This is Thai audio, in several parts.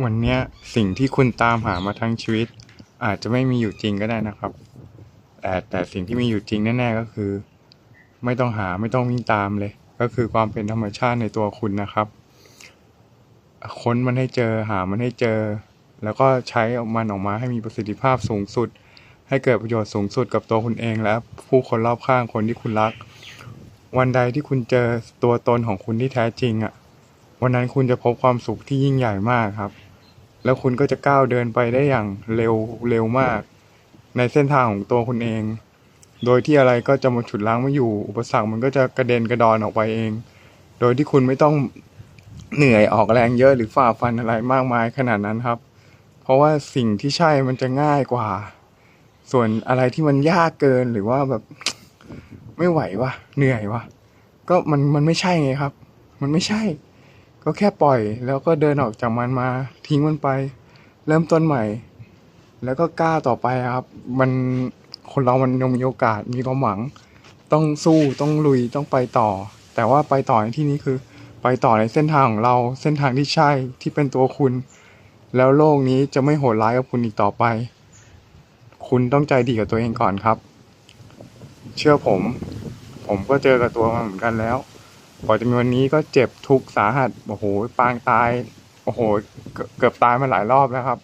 วันนี้สิ่งที่คุณตามหามาทั้งชีวิต อาจจะไม่มีอยู่จริงก็ได้นะครับ แต่แต่สิ่งที่มีอยู่จริงแน่ๆก็คือ ไม่ต้องหาไม่ต้องวิ่งตามเลย ก็คือความเป็นธรรมชาติในตัวคุณนะครับ ค้นมันให้เจอหามันให้เจอ แล้วก็ใช้ออมันออกมาให้มีประสิทธิภาพสูงสุด ให้เกิดประโยชน์สูงสุดกับตัวคุณเองและผู้คนรอบข้างคนที่คุณรัก วันใดที่คุณเจอตัวตนของคุณที่แท้จริงอะ่ะ วันนั้นคุณจะพบความสุขที่ยิ่งใหญ่มากครับ แล้วคุณก็จะก้าวเดินไปได้อย่างเร็วเร็วมาก ในเส้นทางของตัวคุณเอง โดยที่อะไรก็จะมาฉุดล้างไม่อยู่ อุปสรรคมันก็จะกระเด็นกระดอนออกไปเอง โดยที่คุณไม่ต้องเหนื่อยออกแรงเยอะหรือฝ่าฟันอะไรมากมายขนาดนั้นครับ เพราะว่าสิ่งที่ใช่มันจะง่ายกว่า ส่วนอะไรที่มันยากเกินหรือว่าแบบไม่ไหววะเหนื่อยวะก็มันมันไม่ใช่ไงครับ มันไม่ใช่ ก็แค่ปล่อย แล้วก็เดินออกจากมันมา ทิ้งมันไป เริ่มต้นใหม่ แล้วก็กล้าต่อไปครับ มันคนเรามันยังมีโอกาสมีความหวัง ต้องสู้ต้องลุยต้องไปต่อ แต่ว่าไปต่อในที่นี้คือ ไปต่อในเส้นทางของเราเส้นทางที่ใช่ที่เป็นตัวคุณ แล้วโลกนี้จะไม่โหดร้ายกับคุณอีกต่อไป คุณต้องใจดีกับตัวเองก่อนครับ เชื่อผม ผมก็เจอกับตัวมาเหมือนกันแล้ว กว่าจะมีวันนี้ก็เจ็บทุกข์สาหัสโอ้โหปางตาย โอ้โห เกือบตายมาหลายรอบแล้วครับ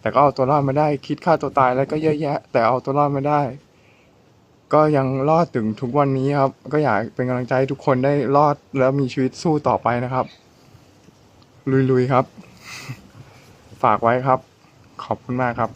แต่ก็เอาตัวรอดมาได้คิดฆ่าตัวตายแล้วก็เยอะแยะ แต่เอาตัวรอดมาได้ ก็ยังรอดถึงทุกวันนี้ครับ ก็อยากเป็นกำลังใจให้ทุกคนได้รอดแล้วมีชีวิตสู้ต่อไปนะครับ ลุยๆครับ ฝากไว้ครับ ขอบคุณมากครับ